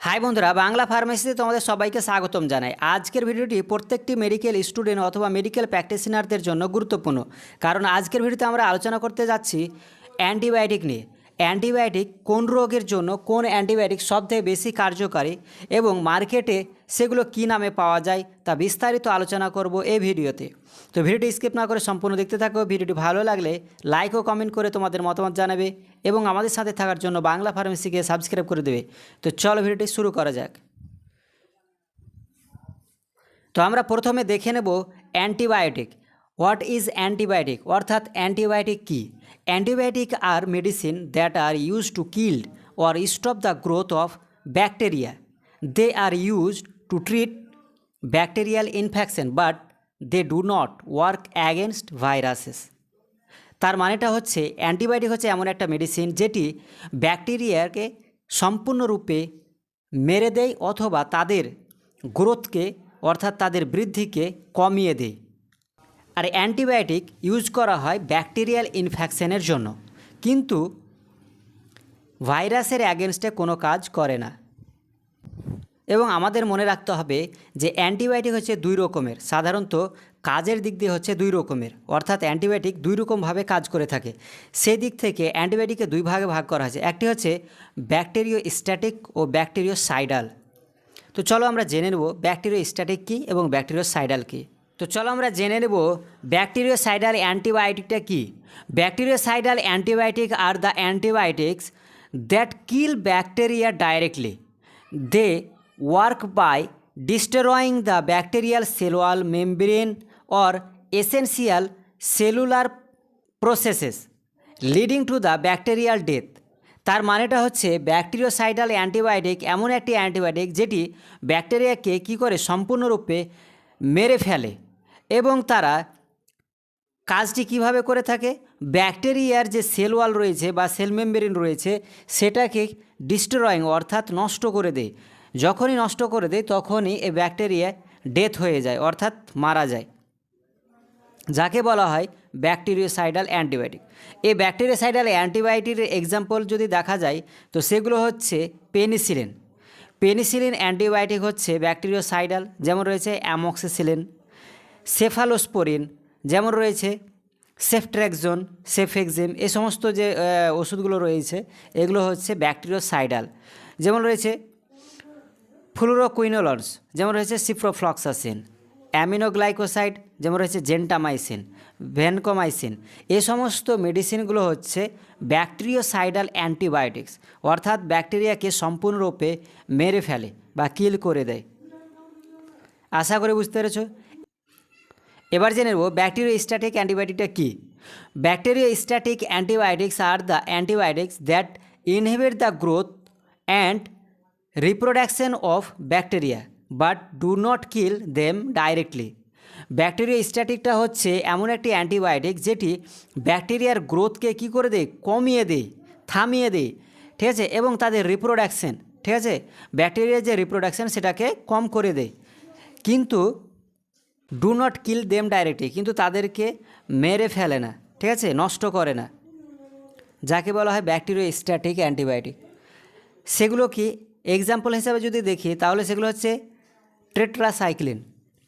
High বন্ধুরা, বাংলা ফার্মেসিতে তোমাদের সবাইকে স্বাগতম জানাই। আজকের ভিডিওটি প্রত্যেকটি মেডিকেল স্টুডেন্ট অথবা মেডিকেল প্র্যাকটিশনারদের জন্য গুরুত্বপূর্ণ। কারণ আজকের ভিডিওতে আমরা আলোচনা করতে যাচ্ছি অ্যান্টিবায়োটিক নিয়ে। অ্যান্টিবায়োটিক কোন রোগের জন্য কোন অ্যান্টিবায়োটিক সবথেকে বেশি কার্যকারী এবং মার্কেটে সেগুলো কী নামে পাওয়া যায় তা বিস্তারিত আলোচনা করব এই ভিডিওতে। তো ভিডিওটি স্কিপ না করে সম্পূর্ণ দেখতে থাকো। ভিডিওটি ভালো লাগলে লাইক ও কমেন্ট করে তোমাদের মতামত জানাবে এবং আমাদের সাথে থাকার জন্য বাংলা ফার্মেসিকে সাবস্ক্রাইব করে দেবে। তো চলো ভিডিওটি শুরু করা যাক। তো আমরা প্রথমে দেখে নেব অ্যান্টিবায়োটিক। What is antibiotic? অর্থাৎ অ্যান্টিবায়োটিক কী? Antibiotic are medicine that are use to killed or stop the growth of bacteria they are used to treat bacterial infection but they do not work against viruses তার মানেটা হচ্ছে antibiotic হচ্ছে এমন একটা medicine যেটি ব্যাকটেরিয়াকে সম্পূর্ণরূপে মেরে দেয় অথবা তাদের গ্রোথকে অর্থাৎ তাদের বৃদ্ধিকে কমিয়ে দেয়। আর অ্যান্টিবায়োটিক ইউজ করা হয় ব্যাকটেরিয়াল ইনফেকশনের জন্য। কিন্তু ভাইরাসের অ্যাগেনস্টে কোনো কাজ করে না। এবং আমাদের মনে রাখতে হবে যে অ্যান্টিবায়োটিক হচ্ছে দুই রকমের। সাধারণত কাজের দিক দিয়ে হচ্ছে দুই রকমের। অর্থাৎ অ্যান্টিবায়োটিক দুই রকমভাবে কাজ করে থাকে। সেই দিক থেকে অ্যান্টিবায়োটিককে দুই ভাগে ভাগ করা হয়েছে। একটি হচ্ছে ব্যাকটেরিও স্ট্যাটিক ও ব্যাকটেরিও সাইডাল তো চলো আমরা জেনে নেব ব্যাকটেরিও স্ট্যাটিক কী এবং ব্যাকটেরিও সাইডাল কী। তো চলো আমরা জেনে নেব ব্যাকটেরিও সাইডাল অ্যান্টিবায়োটিকটা কী। Bactericidal antibiotic are the antibiotics that kill bacteria directly. They work by destroying the bacterial cell wall membrane or essential cellular processes leading to the bacterial death. তার মানেটা হচ্ছে bacteriocidal antibiotic এমন একটি antibiotic যেটি ব্যাকটেরিয়াকে কী করে সম্পূর্ণরূপে মেরে ফেলে। এবং তারা কাজটি কীভাবে করে থাকে? ব্যাকটেরিয়ার যে সেল ওয়াল রয়েছে বা সেল মেম্বেরিন রয়েছে, সেটাকে ডিস্ট্রয়িং অর্থাৎ নষ্ট করে দেয়। যখনই নষ্ট করে দেয়, তখনই এই ব্যাকটেরিয়া ডেথ হয়ে যায়, অর্থাৎ মারা যায়। যাকে বলা হয় ব্যাকটেরিওসাইডাল অ্যান্টিবায়োটিক। এই ব্যাকটেরিওসাইডাল অ্যান্টিবায়োটিকের এক্সাম্পল যদি দেখা যায়, তো সেগুলো হচ্ছে পেনিসিলিন। পেনিসিলিন অ্যান্টিবায়োটিক হচ্ছে ব্যাকটেরিওসাইডাল, যেমন রয়েছে অ্যামক্সিসিলিন। সেফালোস্পোরিন যেমন রয়েছে সেফট্র্যাকজোন সেফেক্সিম, এ সমস্ত যে ওষুধগুলো রয়েছে, এগুলো হচ্ছে ব্যাকটেরিওসাইডাল যেমন রয়েছে ফ্লুরোকুইনোলন্স যেমন রয়েছে, সিপ্রোফ্লক্সাসিন। অ্যামিনোগ্লাইকোসাইড, যেমন রয়েছে, জেন্টামাইসিন, ভেনকোমাইসিন। এ সমস্ত মেডিসিনগুলো হচ্ছে ব্যাকটেরিওসাইডাল অ্যান্টিবায়োটিক্স, অর্থাৎ ব্যাকটেরিয়াকে সম্পূর্ণরূপে মেরে ফেলে বা কিল করে দেয়। আশা করে বুঝতে পেরেছ? এবার জেনে নেব ব্যাকটেরিয়া স্ট্যাটিক অ্যান্টিবায়োটিকটা কী? Bacteriostatic antibiotics are the antibiotics that inhibit the growth and reproduction of bacteria but do not kill them directly bacteria স্ট্যাটিকটা হচ্ছে এমন একটি অ্যান্টিবায়োটিক যেটি ব্যাকটেরিয়ার গ্রোথকে কী করে দেয়? কমিয়ে দেয়, থামিয়ে দেয়, ঠিক আছে? এবং তাদের রিপ্রোডাকশন ঠিক আছে? ব্যাকটেরিয়ার যে রিপ্রোডাকশন সেটাকে কম করে দেয়। কিন্তু do not kill them directly কিন্তু তাদেরকে মেরে ফেলে না, ঠিক আছে? নষ্ট করে না। যাকে বলা হয় ব্যাকটেরিয়া স্ট্যাটিক অ্যান্টিবায়োটিক সেগুলো কি? এক্সাম্পল হিসাবে যদি দেখি, তাহলে সেগুলো হচ্ছে টেট্রাসাইক্লিন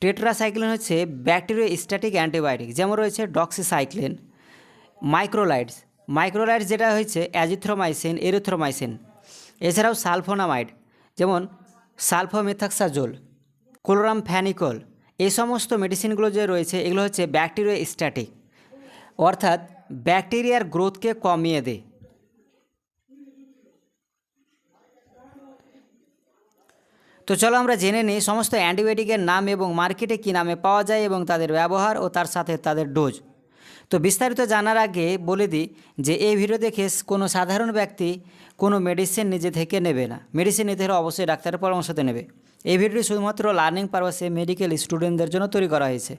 টেট্রাসাইক্লিন হচ্ছে ব্যাকটেরিয়া স্ট্যাটিক অ্যান্টিবায়োটিক যেমন রয়েছে ডক্সিসাইক্লিন মাইক্রোলাইটস মাইক্রোলাইটস যেটা হয়েছে অ্যাজিথ্রোমাইসিন এরিথ্রোমাইসিন এছাড়াও সালফোনামাইড যেমন সালফোমেথাক্সাজোল কোলোরাম ফ্যানিকল এই সমস্ত মেডিসিনগুলো যে রয়েছে, এগুলো হচ্ছে ব্যাকটেরিয়া স্ট্যাটিক অর্থাৎ ব্যাকটেরিয়ার গ্রোথকে কমিয়ে দেয় তো চলো আমরা জেনে নিই সমস্ত অ্যান্টিবায়োটিকের নাম এবং মার্কেটে কী নামে পাওয়া যায় এবং তাদের ব্যবহার ও তার সাথে তাদের ডোজ তো বিস্তারিত জানার আগে বলে দিই যে এই ভিডিও দেখে কোনো সাধারণ ব্যক্তি কোনো মেডিসিন নিজে থেকে নেবে না। মেডিসিন নিতে হলে অবশ্যই ডাক্তারের পরামর্শতে নেবে। এই ভিডিওটি শুধুমাত্র লার্নিং পারপাসে মেডিকেল স্টুডেন্টদের জন্য তৈরি করা হয়েছে।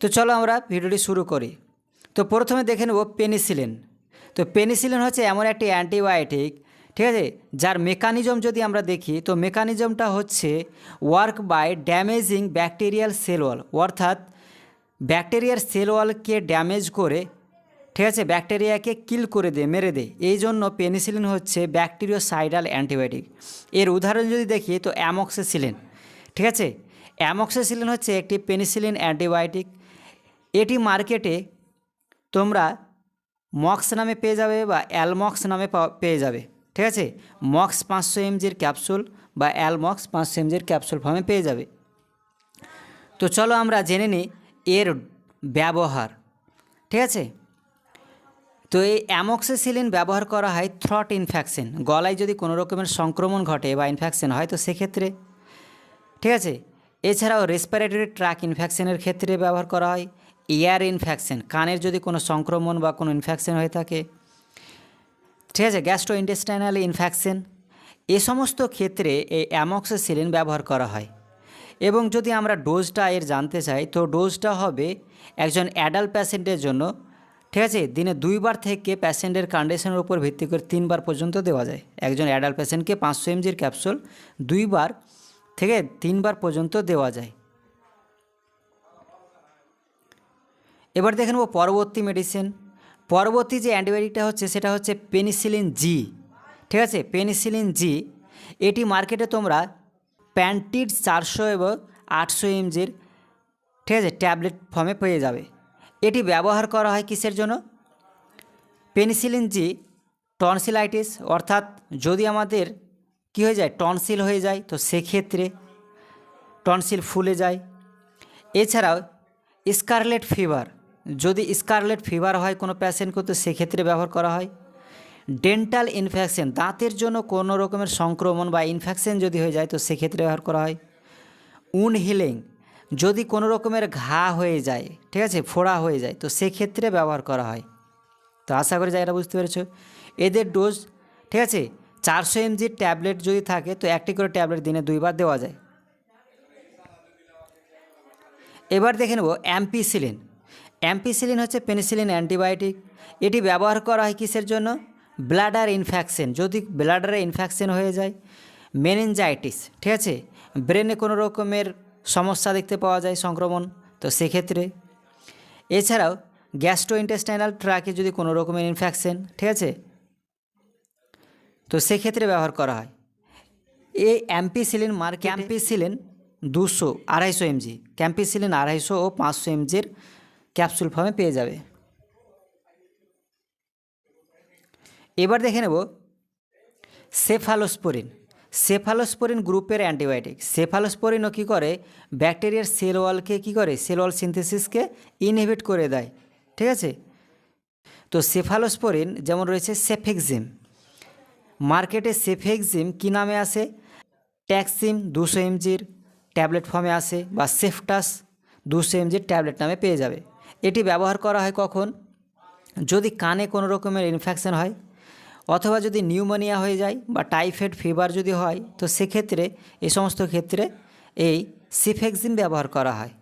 তো চলো আমরা ভিডিওটি শুরু করি। তো প্রথমে দেখে নেব পেনিসিলিন তো পেনিসিলিন হচ্ছে এমন একটি অ্যান্টিবায়োটিক ঠিক আছে, যার মেকানিজম যদি আমরা দেখি, তো মেকানিজমটা হচ্ছে work by damaging bacterial cell wall অর্থাৎ ব্যাকটেরিয়ার সেল ওয়ালকে ড্যামেজ করে ঠিক আছে? ব্যাকটেরিয়াকে কিল করে দেয় মেরে দেয় এই জন্য পেনিসিলিন হচ্ছে ব্যাকটেরিওসাইডাল অ্যান্টিবায়োটিক এর উদাহরণ যদি দেখি, তো অ্যামক্সিসিলিন ঠিক আছে? অ্যামক্সিসিলিন হচ্ছে একটি পেনিসিলিন অ্যান্টিবায়োটিক এটি মার্কেটে তোমরা মক্স নামে পেয়ে যাবে বা অ্যালমক্স নামে পেয়ে যাবে, ঠিক আছে? মক্স পাঁচশো এমজির ক্যাপসুল বা অ্যালমক্স পাঁচশো এমজির ক্যাপসুল ফর্মে পেয়ে যাবে। তো চলো আমরা জেনে নিই এর ব্যবহার, ঠিক আছে? তো এই অ্যামক্সিসিলিন ব্যবহার করা হয় থ্রট ইনফেকশন গলায় যদি কোনো রকমের সংক্রমণ ঘটে বা ইনফেকশন হয়, তো সেক্ষেত্রে, ঠিক আছে? এছাড়াও রেসপিরেটরি ট্র্যাক ইনফেকশনের ক্ষেত্রে ব্যবহার করা হয়। এয়ার ইনফেকশন কানের যদি কোনো সংক্রমণ বা কোনো ইনফেকশন হয়ে থাকে। ঠিক আছে? গ্যাস্ট্রো ইন্টেস্টাইনাল ইনফেকশন এ সমস্ত ক্ষেত্রে এই অ্যামক্সিসিলিন ব্যবহার করা হয়। এবং যদি আমরা ডোজটা এর জানতে চাই, তো ডোজটা হবে একজন অ্যাডাল্ট প্যাশেন্টের জন্য ঠিক আছে, দিনে দুইবার থেকে প্যাশেন্টের কন্ডিশনের উপর ভিত্তি করে তিনবার পর্যন্ত দেওয়া যায়। একজন অ্যাডাল্ট প্যাশেন্টকে পাঁচশো এমজির ক্যাপসুল দুইবার থেকে তিনবার পর্যন্ত দেওয়া যায়। এবার দেখে নেব পরবর্তী মেডিসিন পরবর্তী যে অ্যান্টিবায়োটিকটা হচ্ছে, সেটা হচ্ছে পেনিসিলিন জি ঠিক আছে পেনিসিলিন জি এটি মার্কেটে তোমরা প্যান্টিড চারশো এবং আটশো এমজির ঠিক আছে ট্যাবলেট ফর্মে পেয়ে যাবে। এটি ব্যবহার করা হয় কিসের জন্য? পেনিসিলিন জি, টনসিলাইটিস, অর্থাৎ যদি আমাদের কী হয়ে যায়, টনসিল হয়ে যায়, তো সেক্ষেত্রে টনসিল ফুলে যায়। এছাড়াও স্কারলেট ফিভার, যদি স্কারলেট ফিভার হয় কোনো প্যাশেন্টকে, তো সেক্ষেত্রে ব্যবহার করা হয়। ডেন্টাল ইনফেকশন, দাঁতের জন্য কোনো রকমের সংক্রমণ বা ইনফেকশন যদি হয়ে যায়, তো সেক্ষেত্রে ব্যবহার করা হয়। উন হিলিং যদি কোনো রকমের ঘা হয়ে যায়, ঠিক আছে, ফোড়া হয়ে যায়, তো সেক্ষেত্রে ব্যবহার করা হয়। তো আশা করি জায়গাটা বুঝতে পেরেছ। এদের ডোজ ঠিক আছে, চারশো এমজির ট্যাবলেট যদি থাকে, তো একটি করে ট্যাবলেট দিনে দুইবার দেওয়া যায়। এবার দেখে নেব অ্যাম্পিসিলিন। অ্যাম্পিসিলিন হচ্ছে পেনিসিলিন অ্যান্টিবায়োটিক। এটি ব্যবহার করা হয় কিসের জন্য? ব্লাডার ইনফেকশন যদি ব্লাডারে ইনফেকশন হয়ে যায় মেনিনজাইটিস ঠিক আছে, ব্রেনে কোনো রকমের সমস্যা দেখতে পাওয়া যায় সংক্রমণ। তো সেক্ষেত্রে এছাড়াও গ্যাস্ট্রো ইন্টেস্টাইনাল ট্র্যাকে যদি কোনো রকমের ইনফেকশন ঠিক আছে? তো সেক্ষেত্রে ব্যবহার করা হয়। এই অ্যাম্পিসিলিন মার ক্যাম্পিসিলিন দুশো আড়াইশো এমজি ক্যাম্পিসিলিন আড়াইশো ও পাঁচশো এমজির ক্যাপসুল ফর্মে পেয়ে যাবে। এবার দেখে নেব সেফালোস্পোরিন সেফালোস্পোরিন গ্রুপের অ্যান্টিবায়োটিক। সেফালোস্পোরিনও কী করে? ব্যাকটেরিয়ার সেল ওয়ালকে কী করে? সেল ওয়াল সিনথেসিসকে ইনহিবিট করে দেয়। ঠিক আছে? তো সেফালোস্পোরিন যেমন রয়েছে সেফেক্সিম। মার্কেটে সেফেক্সিম কী নামে আসে? ট্যাক্সিম দুশো এমজির ট্যাবলেট ফর্মে আসে বা সেফটাস দুশো এমজির ট্যাবলেট নামে পেয়ে যাবে। এটি ব্যবহার করা হয় কখন? যদি কানে কোনো রকমের ইনফেকশন হয় অথবা যদি নিউমোনিয়া হয়ে যায় বা টাইফয়েড ফিভার যদি হয়, তো সেক্ষেত্রে, এ সমস্ত ক্ষেত্রে এই সিফেক্সিম ব্যবহার করা হয়।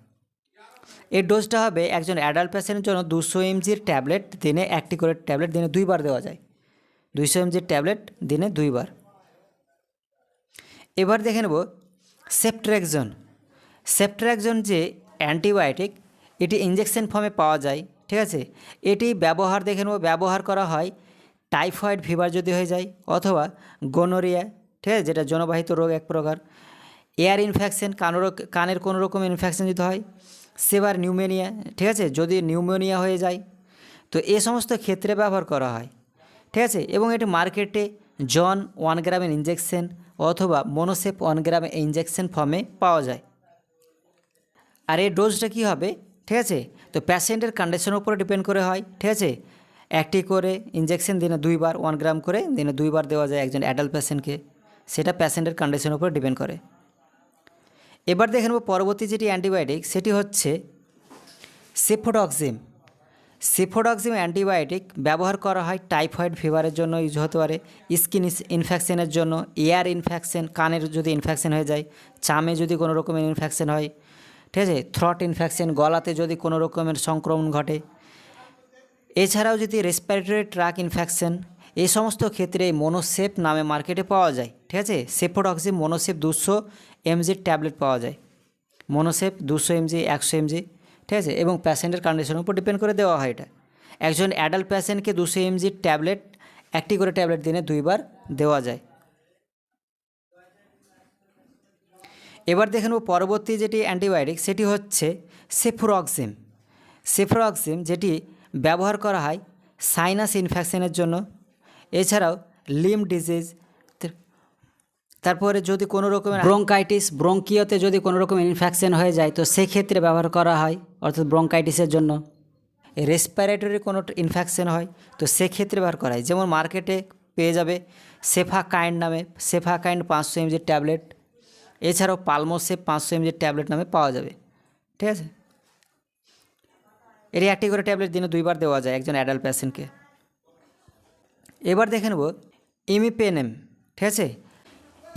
এর ডোজটা হবে একজন অ্যাডাল্ট পেশেন্টের জন্য দুশো এমজির ট্যাবলেট দিনে একটি করে ট্যাবলেট দিনে দুইবার দেওয়া যায়। দুইশো এমজির ট্যাবলেট দিনে দুইবার। এবার দেখে নেব সেপ্ট্রাকজন সেপ্ট্রাকজন যে অ্যান্টিবায়োটিক, এটি ইঞ্জেকশন ফর্মে পাওয়া যায়, ঠিক আছে? এটি ব্যবহার, দেখে নেব, ব্যবহার করা হয় টাইফয়েড ফিভার যদি হয়ে যায় অথবা গোনোরিয়া ঠিক আছে, যেটা জনবাহিত রোগ এক প্রকার এয়ার ইনফেকশন কানের কানের কোনো রকম ইনফেকশন যদি হয় সেবার নিউমোনিয়া ঠিক আছে, যদি নিউমোনিয়া হয়ে যায়, তো এ সমস্ত ক্ষেত্রে ব্যবহার করা হয়, ঠিক আছে, এবং এটি মার্কেটে জন ওয়ান গ্রামের ইঞ্জেকশন অথবা মনোসেপ ওয়ান গ্রামের ইঞ্জেকশন ফর্মে পাওয়া যায়। আর এই ডোজটা কী হবে? ঠিক আছে, তো প্যাশেন্টের কন্ডিশনের উপরে ডিপেন্ড করে হয়, ঠিক আছে একটি করে ইঞ্জেকশন দিনে দুইবার ওয়ান গ্রাম করে দিনে দুইবার দেওয়া যায় একজন অ্যাডাল্ট পেশেন্টকে সেটা প্যাশেন্টের কন্ডিশনের উপর ডিপেন্ড করে। এবার দেখে নেব পরবর্তী যেটি অ্যান্টিবায়োটিক সেটি হচ্ছে সেফোডক্সিম সেফোডক্সিম অ্যান্টিবায়োটিক ব্যবহার করা হয় টাইফয়েড ফিভারের জন্য ইউজ হতে পারে স্কিন ইনফেকশনের জন্য এয়ার ইনফেকশন কানের যদি ইনফেকশন হয়ে যায়, চামে যদি কোনো রকমের ইনফেকশন হয়, ঠিক আছে? থ্রট ইনফেকশন গলাতে যদি কোনো রকমের সংক্রমণ ঘটে এছাড়াও যদি রেসপিরেটরি ট্র্যাক ইনফেকশন এই সমস্ত ক্ষেত্রে মনোসেপ নামে মার্কেটে পাওয়া যায়, ঠিক আছে? সেফোডক্সিম মনোসেপ দুশো এমজির ট্যাবলেট পাওয়া যায়। মনোসেপ দুশো এমজি একশো এমজি ঠিক আছে? এবং প্যাশেন্টের কন্ডিশনের উপর ডিপেন্ড করে দেওয়া হয় এটা। একজন অ্যাডাল্ট পেশেন্টকে দুশো এমজির ট্যাবলেট একটি করে ট্যাবলেট দিনে দুইবার দেওয়া যায়। এবার দেখে নেব পরবর্তী যেটি অ্যান্টিবায়োটিক সেটি হচ্ছে সেফ্রোক্সিম সেফ্রোক্সিম যেটি ব্যবহার করা হয় সাইনাস ইনফেকশনের জন্য। এছাড়াও লিম ডিজিজ তারপরে যদি কোনো রকমের ব্রঙ্কাইটিস ব্রঙ্কিওতে যদি কোনো রকম ইনফেকশন হয়ে যায়, তো সেক্ষেত্রে ব্যবহার করা হয়, অর্থাৎ ব্রঙ্কাইটিসের জন্য। রেসপিরেটরি কোনো ইনফেকশন হয়, তো সেক্ষেত্রে ব্যবহার করা হয়। যেমন মার্কেটে পেয়ে যাবে সেফা কাইন্ড নামে সেফা কাইন্ড পাঁচশো এমজির ট্যাবলেট। এছাড়াও পালমোসেপ পাঁচশো এমজির ট্যাবলেট নামে পাওয়া যাবে। ঠিক আছে? এর একটি করে ট্যাবলেট দিনে দুইবার দেওয়া যায় একজন অ্যাডাল্ট পেশেন্টকে এবার দেখে নেব ইমিপেনেম ঠিক আছে?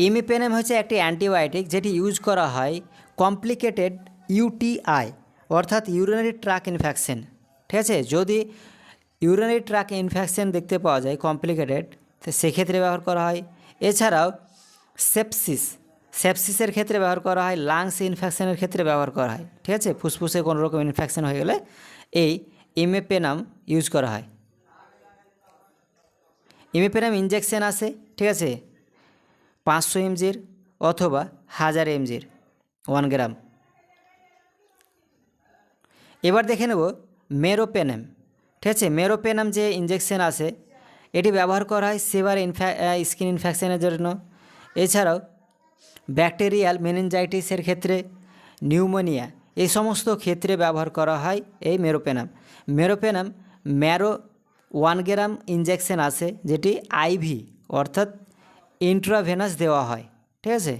ইমিপেনেম হচ্ছে একটি অ্যান্টিবায়োটিক যেটি ইউজ করা হয় কমপ্লিকেটেড ইউটিআই অর্থাৎ ইউরিনারি ট্রাক ইনফেকশন ঠিক আছে? যদি ইউরিনারি ট্রাক ইনফেকশন দেখতে পাওয়া যায় কমপ্লিকেটেড তো সেক্ষেত্রে ব্যবহার করা হয়। এছাড়াও সেপসিস সেপসিসের ক্ষেত্রে ব্যবহার করা হয় লাংস ইনফেকশনের ক্ষেত্রে ব্যবহার করা হয়, ঠিক আছে? ফুসফুসে কোনো রকম ইনফেকশন হয়ে গেলে এই ইমেপেনাম ইউজ করা হয়। ইমেপেনাম ইঞ্জেকশান আছে, ঠিক আছে? পাঁচশো এমজির অথবা হাজার এমজির ওয়ান গ্রাম এবার দেখে নেব মেরোপেনাম ঠিক আছে? মেরোপেনাম যে ইঞ্জেকশান আছে, এটি ব্যবহার করা হয় সেভার ইনফ্যা স্কিন ইনফেকশনের জন্য। এছাড়াও ব্যাকটেরিয়াল মেনিনজাইটিসের ক্ষেত্রে নিউমোনিয়া এই সমস্ত ক্ষেত্রে ব্যবহার করা হয় এই মেরোপেনাম। মেরোপেনাম ম্যারো ওয়ান গ্রাম ইঞ্জেকশন আছে, যেটি আইভি, অর্থাৎ ইন্ট্রাভেনাস দেওয়া হয়, ঠিক আছে?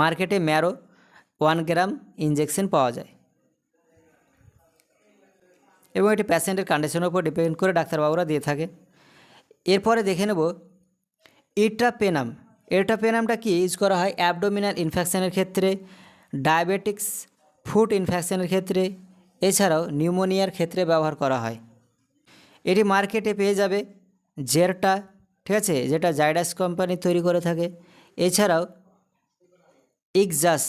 মার্কেটে ম্যারো ওয়ান গ্রাম ইঞ্জেকশন পাওয়া যায়। এবং এটি প্যাশেন্টের কন্ডিশনের উপর ডিপেন্ড করে ডাক্তারবাবুরা দিয়ে থাকে। এরপরে দেখে নেব ইট্রাপেনাম। এটাপেনামটা কি? ইউজ করা হয় অ্যাবডোমিনাল ইনফেকশানের ক্ষেত্রে। ডায়াবেটিক্স ফুড ইনফেকশনের ক্ষেত্রে এছাড়াও নিউমোনিয়ার ক্ষেত্রে ব্যবহার করা হয়। এটি মার্কেটে পেয়ে যাবে জেরটা ঠিক আছে যেটা জাইডাস কোম্পানি তৈরি করে থাকে। এছাড়াও ইকজাস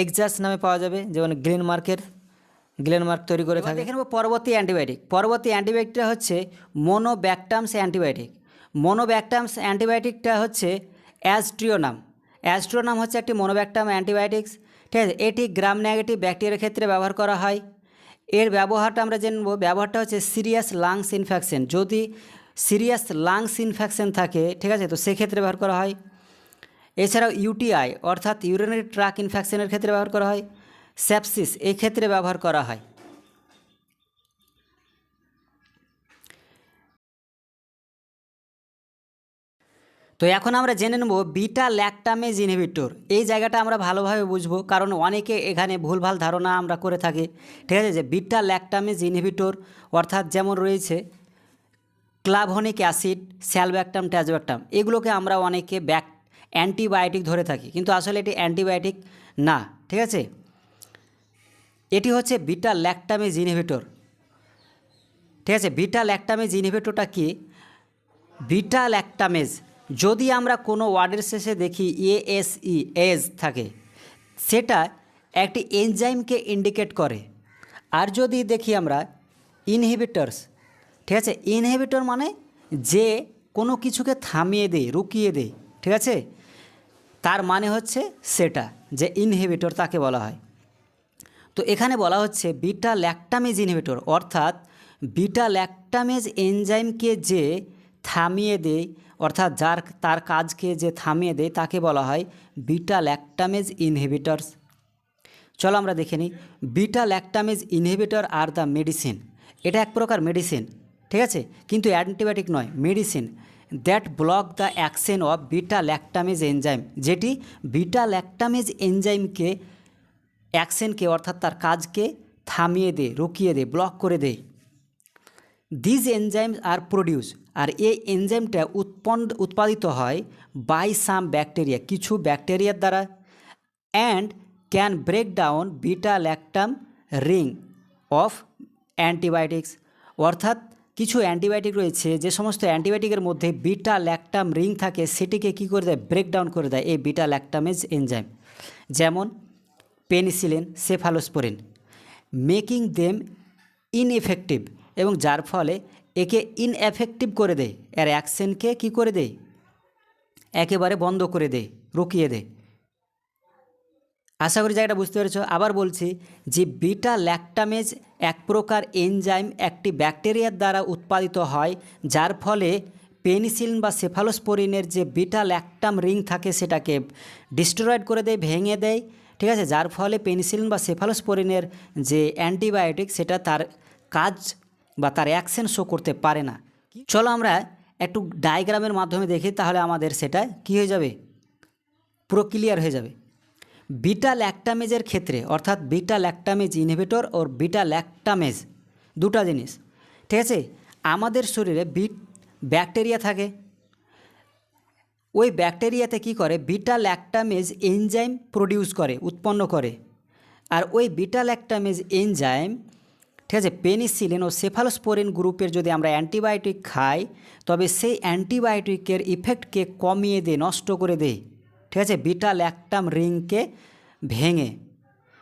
এক্সাস নামে পাওয়া যাবে যেমন গ্লিন মার্কের গ্লেন মার্ক তৈরি করে থাকে। দেখে নেব পরবর্তী অ্যান্টিবায়োটিক। পরবর্তী অ্যান্টিবায়োটিকটা হচ্ছে মোনোব্যাকটামস অ্যান্টিবায়োটিক মোনোব্যাকটামস অ্যান্টিবায়োটিকটা হচ্ছে অ্যাস্ট্রিওনাম অ্যাস্ট্রিওনাম হচ্ছে একটি মোনোব্যাকটাম অ্যান্টিবায়োটিক্স। ঠিক আছে, এটি গ্রাম নেগেটিভ ব্যাকটেরিয়ার ক্ষেত্রে ব্যবহার করা হয়। এর ব্যবহারটা আমরা জেনব ব্যবহারটা হচ্ছে সিরিয়াস লাংস ইনফেকশন যদি সিরিয়াস লাংস ইনফেকশন থাকে, ঠিক আছে, তো সেক্ষেত্রে ব্যবহার করা হয়। এছাড়াও ইউটিআই অর্থাৎ ইউরিনারি ট্রাক ইনফেকশনের ক্ষেত্রে ব্যবহার করা হয়। সেপসিস এই ক্ষেত্রে ব্যবহার করা হয়। তো এখন আমরা জেনে নেব বিটা ল্যাকটামেজ ইনহিবিটর এই জায়গাটা আমরা ভালোভাবে বুঝব, কারণ অনেকে এখানে ভুলভাল ধারণা আমরা করে থাকি। ঠিক আছে, যে বিটা ল্যাকটামেজ ইনহিবিটর অর্থাৎ যেমন রয়েছে, ক্লাভনিক অ্যাসিড, স্যালব্যাকটাম, ট্যাজব্যাকটাম, এগুলোকে আমরা অনেকে ব্যাক, অ্যান্টিবায়োটিক ধরে থাকি। কিন্তু আসলে এটি অ্যান্টিবায়োটিক না, ঠিক আছে? এটি হচ্ছে বিটা ল্যাকটামেজ ইনহিবিটর ঠিক আছে, বিটা ল্যাকটামেজ ইনহিবিটরটা কি? Beta lactamase. যদি আমরা কোনো ওয়ার্ডের শেষে দেখি এএসই এজ থাকে, সেটা একটি এনজাইমকে ইন্ডিকেট করে। আর যদি দেখি আমরা ইনহিবিটরস, ঠিক আছে? ইনহিবিটর মানে যে কোনো কিছুকে থামিয়ে দেয়, রুকিয়ে দেয়, ঠিক আছে? তার মানে হচ্ছে সেটা, যে ইনহিবিটর তাকে বলা হয়। তো এখানে বলা হচ্ছে বিটা ল্যাকটামেজ ইনহিবিটর, অর্থাৎ বিটা ল্যাকটামেজ এনজাইমকে যে থামিয়ে দেয় অর্থাৎ যার তার কাজকে যে থামিয়ে দেয় তাকে বলা হয় বিটা ল্যাকটামেজ ইনহিবিটরস চলো আমরা দেখে নিই, beta lactamase inhibitor are the medicine. এটা এক প্রকার মেডিসিন, ঠিক আছে? কিন্তু অ্যান্টিবায়োটিক নয়, medicine. That block the action of beta lactamase enzyme, যেটি বিটা ল্যাকটামেজ এনজাইমকে, অ্যাকশনকে অর্থাৎ তার কাজকে থামিয়ে দেয়, রুকিয়ে দেয়, ব্লক করে দেয়। দিজ এনজাইমস আর প্রডিউস আর এই এনজাইমটা উৎপন্ন উৎপাদিত হয় বাই সাম ব্যাকটেরিয়া কিছু ব্যাকটেরিয়ার দ্বারা। And can break down beta lactam ring of antibiotics অর্থাৎ কিছু অ্যান্টিবায়োটিক রয়েছে, যে সমস্ত অ্যান্টিবায়োটিকের মধ্যে বিটা ল্যাকটাম রিং থাকে, সেটিকে কী করে দেয়? ব্রেকডাউন করে দেয় এই বিটা ল্যাকটামেজ এনজাইম যেমন penicillin cephalosporin making them ineffective এবং যার ফলে একে ইনএফেক্টিভ করে দেয়। এর অ্যাকশনকে কি করে দেয়? একেবারে বন্ধ করে দেয়, রুকিয়ে দেয়। আশা করি জায়গাটা বুঝতে পেরেছ। আবার বলছি যে বিটা ল্যাকটামেজ এক প্রকার এনজাইম একটি ব্যাকটেরিয়ার দ্বারা উৎপাদিত হয়, যার ফলে পেনিসিলিন বা সেফালোস্পোরিনের যে বিটা ল্যাকটাম রিং থাকে সেটাকে ডিস্ট্রয়েড করে দেয়, ভেঙে দেয়, ঠিক আছে? যার ফলে পেনিসিলিন বা সেফালোস্পোরিনের যে অ্যান্টিবায়োটিক সেটা তার কাজ বা তার অ্যাকশন শো করতে পারে না। চলো আমরা একটু ডায়াগ্রামের মাধ্যমে দেখি, তাহলে আমাদের সেটা কি হয়ে যাবে? পুরো ক্লিয়ার হয়ে যাবে। বিটা ল্যাকটামেজের ক্ষেত্রে, অর্থাৎ বিটা ল্যাকটামেজ ইনহিবিটর ও বিটা ল্যাকটামেজ দুটা জিনিস। ঠিক আছে? আমাদের শরীরে বিট ব্যাকটেরিয়া থাকে। ওই ব্যাকটেরিয়াতে কি করে? বিটা ল্যাকটামেজ এনজাইম প্রডিউস করে, উৎপন্ন করে। আর ওই বিটা ল্যাকটামেজ এনজাইম ঠিক আছে পেনিসিলিন ও সেফালোস্পোরিন গ্রুপের যদি আমরা অ্যান্টিবায়োটিক খাই, তবে সেই অ্যান্টিবায়োটিকের ইফেক্টকে কমিয়ে দেয়, নষ্ট করে দেয় ঠিক আছে? বিটা ল্যাকটাম রিংকে ভেঙে।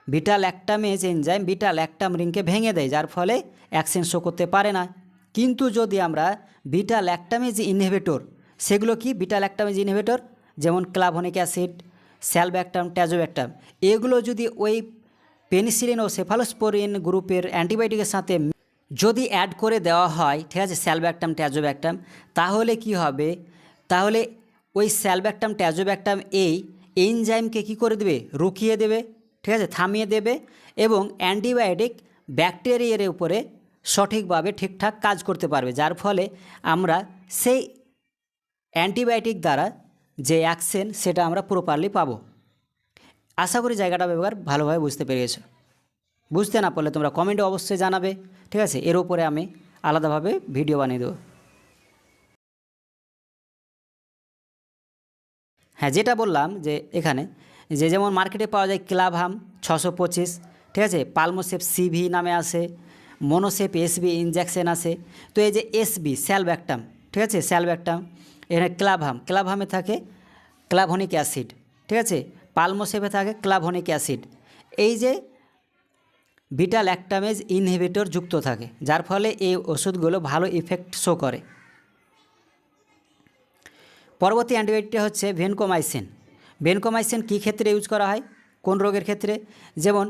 Beta lactamase enzyme beta lactam রিংকে ভেঙে দেয়, যার ফলে অ্যাকশন শো করতে পারে না। কিন্তু যদি আমরা বিটা ল্যাকটামেজ ইনহিবিটর সেগুলো কি? বিটা ল্যাকটামেজ ইনহিবিটর যেমন ক্লাভনিক অ্যাসিড স্যালব্যাকটাম ট্যাজোব্যাকটাম এগুলো যদি ওই পেনিসিলিন ও সেফালোস্পোরিন গ্রুপের অ্যান্টিবায়োটিকের সাথে যদি অ্যাড করে দেওয়া হয়, ঠিক আছে স্যালব্যাকটাম ট্যাজোব্যাকটাম তাহলে কি হবে? তাহলে ওই স্যালব্যাকটাম ট্যাজোব্যাকটাম এই এনজাইমকে কী করে দেবে? রুকিয়ে দেবে, ঠিক আছে, থামিয়ে দেবে এবং অ্যান্টিবায়োটিক ব্যাকটেরিয়ার উপরে সঠিকভাবে ঠিকঠাক কাজ করতে পারবে, যার ফলে আমরা সেই অ্যান্টিবায়োটিক দ্বারা যে অ্যাকশন, সেটা আমরা প্রপারলি পাবো। আশা করি জায়গাটা ব্যবহার ভালোভাবে বুঝতে পেরেছ। বুঝতে না পারলে তোমরা কমেন্টে অবশ্যই জানাবে, ঠিক আছে? এর উপরে আমি আলাদাভাবে ভিডিও বানিয়ে দেবো। হ্যাঁ যেটা বললাম যে এখানে যে যেমন মার্কেটে পাওয়া যায় ক্লাবহাম ছশো পঁচিশ, ঠিক আছে? পালমোসেপ সিভি নামে আসে মনোসেপ এসবি ইনজেকশন আছে। তো এই যে এসবি স্যালব্যাকটাম ঠিক আছে? স্যালব্যাকটাম এখানে ক্লাবহাম ক্লাবহামে থাকে ক্লাভনিক অ্যাসিড ঠিক আছে? পালমোসেপে থাকে ক্লাভনিক অ্যাসিড। এই যে বিটা ল্যাকটামেজ ইনহিবিটর যুক্ত থাকে, যার ফলে এই ওষুধগুলো ভালো ইফেক্ট শো করে। পরবর্তী অ্যান্টিবায়োটিকটা হচ্ছে ভেনকোমাইসিন। ভেনকোমাইসিন কী ক্ষেত্রে ইউজ করা হয়? কোন রোগের ক্ষেত্রে? যেমন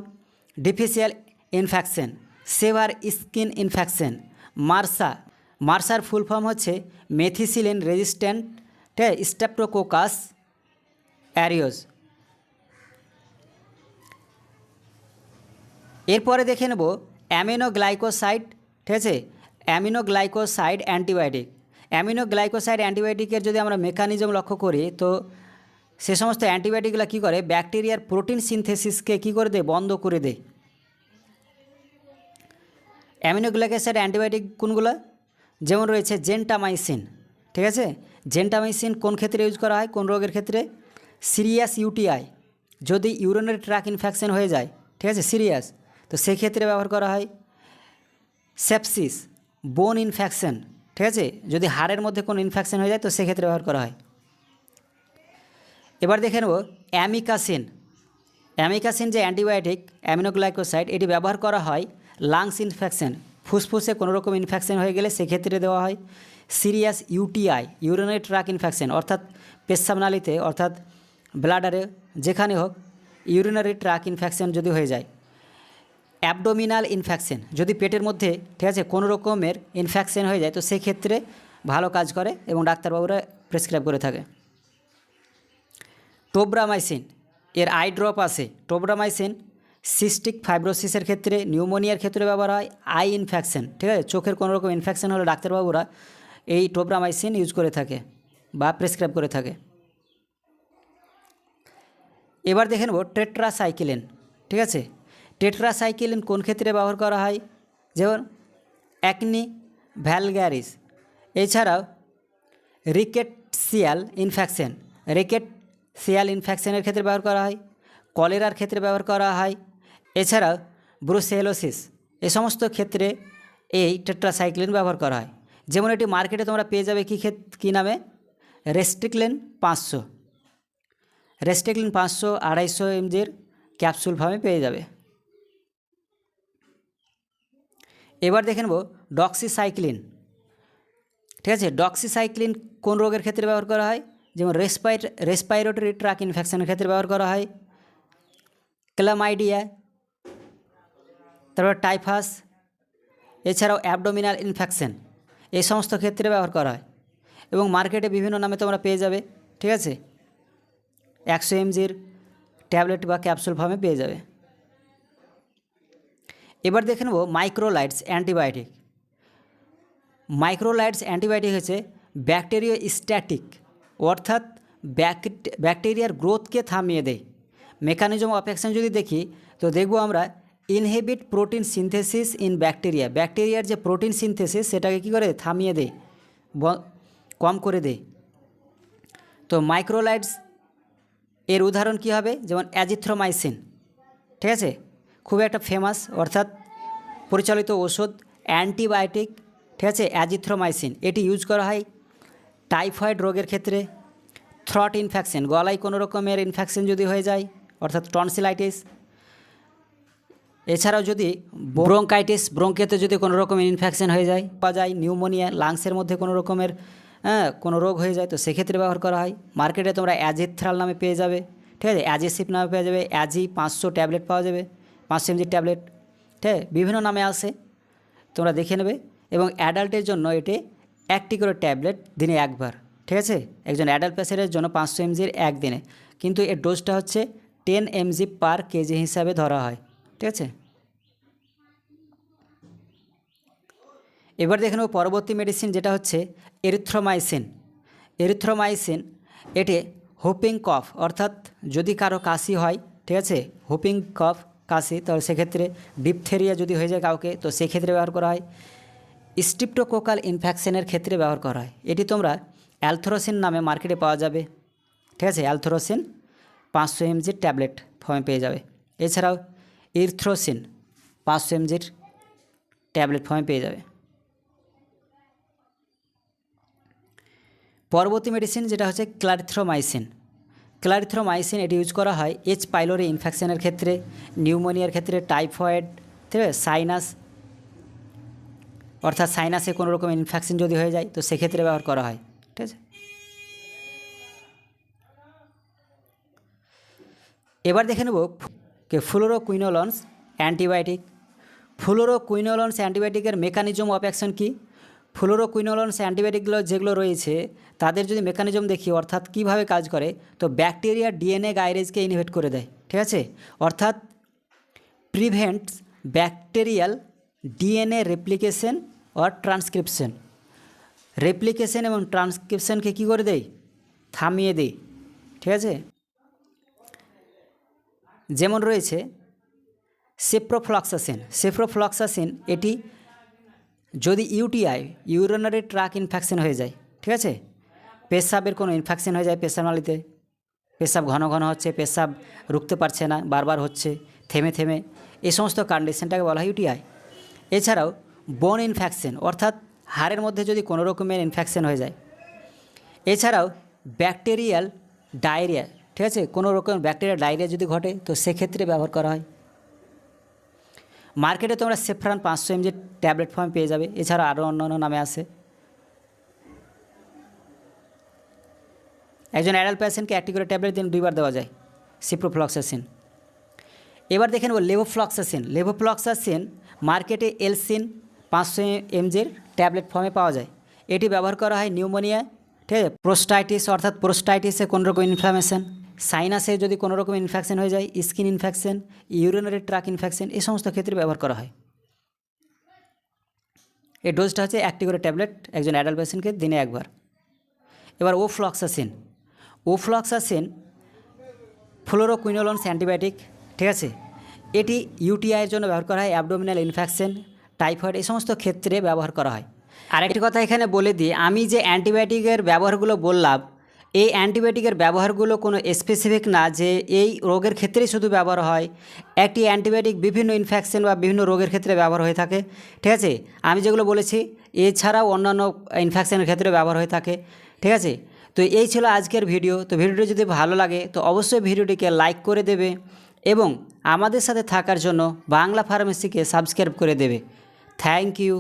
ডিফিসিয়াল infection severe skin infection MRSA. মার্সার full form হচ্ছে মেথিসিলিন রেজিস্ট্যান্ট স্ট্যাপ্টোকোকাস অ্যারিওস এরপরে দেখে নেব অ্যামিনোগ্লাইকোসাইড ঠিক আছে? Aminoglycoside antibiotic. অ্যামিনোগ্লাইকোসাইড অ্যান্টিবায়োটিকের যদি আমরা মেকানিজম লক্ষ্য করি, তো সে সমস্ত অ্যান্টিবায়োটিকগুলো কী করে? ব্যাকটেরিয়ার প্রোটিন সিনথেসিসকে কী করে দেয়? বন্ধ করে দেয়। অ্যামিনোগ্লাইকোসাইড অ্যান্টিবায়োটিক কোনগুলো? যেমন রয়েছে জেন্টামাইসিন, ঠিক আছে? জেন্টামাইসিন কোন ক্ষেত্রে ইউজ করা হয়? কোন রোগের ক্ষেত্রে? Serious UTI. যদি ইউরিনারি ট্র্যাক ইনফেকশন হয়ে যায়, ঠিক আছে? সিরিয়াস। তো সেক্ষেত্রে ব্যবহার করা হয় সেপসিস বোন ইনফেকশন ঠিক আছে? যদি হাড়ের মধ্যে কোনো ইনফেকশন হয়ে যায়, তো সেক্ষেত্রে ব্যবহার করা হয়। এবার দেখে নেব, অ্যামিকাসিন। অ্যামিকাসিন যে অ্যান্টিবায়োটিক, অ্যামিনোগ্লাইকোসাইড, এটি ব্যবহার করা হয় লাংস ইনফেকশন ফুসফুসে কোনো রকম ইনফেকশন হয়ে গেলে সেক্ষেত্রে দেওয়া হয় serious UTI urinary tract infection অর্থাৎ পেশাবনালীতে, অর্থাৎ ব্লাডারে যেখানে হোক ইউরিনারি ট্র্যাক ইনফেকশন যদি হয়ে যায়। অ্যাবডোমিনাল ইনফেকশন যদি পেটের মধ্যে, ঠিক আছে, কোনো রকমের ইনফেকশন হয়ে যায়, তো সেক্ষেত্রে ভালো কাজ করে এবং ডাক্তারবাবুরা প্রেসক্রাইব করে থাকে। টোব্রামাইসিন, এর আই ড্রপ আছে। টোব্রামাইসিন সিস্টিক ফাইব্রোসিসের ক্ষেত্রে, নিউমোনিয়ার ক্ষেত্রে ব্যবহার হয়, আই ইনফেকশন ঠিক আছে, চোখের কোনো রকম ইনফেকশন হলে ডাক্তারবাবুরা এই টোব্রামাইসিন ইউজ করে থাকে বা প্রেসক্রাইব করে থাকে। এবার দেখে নেব টেট্রাসাইকেলিন, ঠিক আছে টেট্রাসাইকেলিন কোন ক্ষেত্রে ব্যবহার করা হয়? যেমন, অ্যাকনি ভ্যালগ্যারিস এছাড়াও, রিকেটসিয়াল ইনফেকশন রিকেট সিয়াল ইনফেকশনের ক্ষেত্রে ব্যবহার করা হয়। কলেরার ক্ষেত্রে ব্যবহার করা হয়। এছাড়াও, ব্রুসেলোসিস। এ সমস্ত ক্ষেত্রে এই টেট্রাসাইক্লিন ব্যবহার করা হয়। যেমন, এটি মার্কেটে তোমরা পেয়ে যাবে কী ক্ষেত, কী নামে? রেস্ট্রিকলেন পাঁচশো। রেস্ট্রিকলিন পাঁচশো আড়াইশো এমজির ক্যাপসুল ভাবে পেয়ে যাবে। এবার দেখে নেব ডক্সিসাইক্লিন ঠিক আছে? ডক্সিসাইক্লিন কোন রোগের ক্ষেত্রে ব্যবহার করা হয়? যেমন রেসপাই রেসপাইরেটরি ট্রাক ইনফেকশনের ক্ষেত্রে ব্যবহার করা হয়। ক্লামাইডিয়া তারপর টাইফাস এছাড়াও অ্যাবডোমিনাল ইনফেকশন এই সমস্ত ক্ষেত্রে ব্যবহার করা হয়। এবং মার্কেটে বিভিন্ন নামে তোমরা পেয়ে যাবে। ঠিক আছে? একশো এমজির ট্যাবলেট বা ক্যাপসুল ফর্মে পেয়ে যাবে। এবার দেখে নেব মাইক্রোলাইটস অ্যান্টিবায়োটিক মাইক্রোলাইটস অ্যান্টিবায়োটিক হচ্ছে ব্যাকটেরিয়া স্ট্যাটিক অর্থাৎ ব্যাকটেরিয়ার গ্রোথকে থামিয়ে দেয়। মেকানিজম অফ অ্যাকশন যদি দেখি, তো দেখব আমরা inhibit protein synthesis in bacteria ব্যাকটেরিয়ার যে প্রোটিন সিনথেসিস সেটাকে কী করে? থামিয়ে দেয় কম করে দেয়। তো মাইক্রোলাইটস এর উদাহরণ কী হবে? যেমন অ্যাজিথ্রোমাইসিন ঠিক আছে? খুব একটা ফেমাস অর্থাৎ পরিচালিত ওষুধ, অ্যান্টিবায়োটিক, ঠিক আছে, অ্যাজিথ্রোমাইসিন, এটি ইউজ করা হয় টাইফয়েড রোগের ক্ষেত্রে থ্রট ইনফেকশন গলায় কোনো রকমের ইনফেকশন যদি হয়ে যায়, অর্থাৎ টনসিলাইটিস এছাড়াও যদি ব্রোঙ্কাইটিস ব্রোঙ্কেতে যদি কোনো রকমের ইনফেকশন হয়ে যায়, বা যায় নিউমোনিয়া লাংসের মধ্যে কোনো রকমের হ্যাঁ কোনো রোগ হয়ে যায়, তো সেক্ষেত্রে ব্যবহার করা হয়। মার্কেটে তোমরা অ্যাজিথ্রাল নামে পেয়ে যাবে, ঠিক আছে অ্যাজিসিপ নামে পেয়ে যাবে, অ্যাজি পাঁচশো ট্যাবলেট পাওয়া যাবে। পাঁচশো এমজির ট্যাবলেট ঠিক আছে বিভিন্ন নামে আসে তোমরা দেখে নেবে। এবং অ্যাডাল্টের জন্য এটি একটি করে ট্যাবলেট দিনে একবার, ঠিক আছে? একজন অ্যাডাল্ট পেশেন্টের জন্য পাঁচশো এমজির একদিনে। কিন্তু এর ডোজটা হচ্ছে টেন এমজি পার কেজি হিসাবে ধরা হয়, ঠিক আছে? এবার দেখে নেব পরবর্তী মেডিসিন যেটা হচ্ছে এরিথ্রোমাইসিন এরিথ্রোমাইসিন এটি হুপিং কফ অর্থাৎ যদি কারও কাশি হয়, ঠিক আছে? হুপিং কফ কাশি, তো সেক্ষেত্রে ডিপথেরিয়া যদি হয়ে যায় কাউকে, তো সেক্ষেত্রে ব্যবহার করা হয়। স্ট্রিপ্টোকোকাল ইনফেকশনের ক্ষেত্রে ব্যবহার করা হয়। এটি তোমরা অ্যালথ্রোসিন নামে মার্কেটে পাওয়া যাবে। ঠিক আছে? অ্যালথ্রোসিন পাঁচশো এমজির ট্যাবলেট ফর্মে পেয়ে যাবে। এছাড়াও ইরথ্রোসিন পাঁচশো এমজির ট্যাবলেট ফর্মে পেয়ে যাবে। পরবর্তী মেডিসিন যেটা হচ্ছে ক্লারিথ্রোমাইসিন ক্লারিথ্রোমাইসিন এটি ইউজ করা হয় এইচ পাইলোরি ইনফেকশনের ক্ষেত্রে, নিউমোনিয়ার ক্ষেত্রে, টাইফয়েড, ঠিক আছে, সাইনাস, অর্থাৎ সাইনাসে কোনো রকম ইনফেকশন যদি হয়ে যায়, তো সেক্ষেত্রে ব্যবহার করা হয়, ঠিক আছে? এবার দেখে নেব কে ফ্লোরোকুইনোলন্স অ্যান্টিবায়োটিক ফ্লোরোকুইনোলন্স অ্যান্টিবায়োটিকের মেকানিজম অফ অ্যাকশন কী? ফ্লোরোকুইনোলন্স অ্যান্টিবায়োটিকগুলো যেগুলো রয়েছে, তাদের যদি মেকানিজম দেখি, অর্থাৎ কীভাবে কাজ করে, তো ব্যাকটেরিয়া ডিএনএ গাইরেজকে ইনহিবিট করে দেয়, ঠিক আছে? অর্থাৎ prevents bacterial DNA replication or transcription. Replication এবং ট্রান্সক্রিপশনকে কী করে দেয়? থামিয়ে দেয়, ঠিক আছে? যেমন রয়েছে সেপ্রোফ্লক্সাসিন। সেপ্রোফ্লক্সাসিন, এটি যদি ইউটিআই, ইউরিনারি ট্রাক ইনফেকশন হয়ে যায়, ঠিক আছে? পেশাবের কোনো ইনফেকশন হয়ে যায় পেশাবনালীতে পেশাব ঘন ঘন হচ্ছে, পেশাব রুখতে পারছে না, বারবার হচ্ছে, থেমে থেমে। এই সমস্ত কন্ডিশনটাকে বলা হয় ইউটিআই। এছাড়াও বোন ইনফেকশন অর্থাৎ হাড়ের মধ্যে যদি কোনো রকমের ইনফেকশন হয়ে যায়। এছাড়াও ব্যাকটেরিয়াল ডায়রিয়া ঠিক আছে? কোনো রকম ব্যাকটেরিয়াল ডায়রিয়া যদি ঘটে, তো সেক্ষেত্রে ব্যবহার করা হয়। মার্কেটে তোমরা সেফ্রান পাঁচশো এমজি ট্যাবলেট ফর্ম পেয়ে যাবে। এছাড়া আরও অন্য অন্য নামে আছে। একজন অ্যাডাল্ট পেশেন্টকে একটি করে ট্যাবলেট দিন, দুইবার দেওয়া যায়। সিপ্রোফ্লক্সাসিন এবার দেখে নেব লেভোফ্লক্সাসিন লেভোফ্লক্সাসিন মার্কেটে এলসিন পাঁচশো এমজির ট্যাবলেট ফর্মে পাওয়া যায়। এটি ব্যবহার করা হয় নিউমোনিয়া ঠিক আছে? প্রোস্টাইটিস অর্থাৎ প্রোস্টাইটিসে কোনো রকম ইনফ্লামেশন সাইনাসে যদি কোনো রকম ইনফেকশন হয়ে যায় skin infection urinary tract infection এই সমস্ত ক্ষেত্রে ব্যবহার করা হয়। এই ডোজটা হচ্ছে একটি করে ট্যাবলেট একজন অ্যাডাল্ট পেশেন্টকে দিনে একবার। এবার ofloxacin ofloxacin ofloxacin fluoroquinolones antibiotic ঠিক আছে? এটি ইউটিআইয়ের জন্য ব্যবহার করা হয় অ্যাবডোমিনাল ইনফেকশন টাইফয়েড এই সমস্ত ক্ষেত্রে ব্যবহার করা হয়। আরেকটি কথা এখানে বলে দিই আমি যে অ্যান্টিবায়োটিকের ব্যবহারগুলো বললাম এই অ্যান্টিবায়োটিকের ব্যবহারগুলো কোনো স্পেসিফিক না যে এই রোগের ক্ষেত্রেই শুধু ব্যবহার হয়। একটি অ্যান্টিবায়োটিক বিভিন্ন ইনফেকশন বা বিভিন্ন রোগের ক্ষেত্রে ব্যবহার হয়ে থাকে। ঠিক আছে? আমি যেগুলো বলেছি, এছাড়াও অন্যান্য ইনফেকশনের ক্ষেত্রে ব্যবহার হয়ে থাকে। ঠিক আছে? তো এই ছিল আজকের ভিডিও। তো ভিডিওটি যদি ভালো লাগে, তো অবশ্যই ভিডিওটিকে লাইক করে দেবে এবং আমাদের সাথে থাকার জন্য বাংলা ফার্মেসিকে সাবস্ক্রাইব করে দেবে। Thank you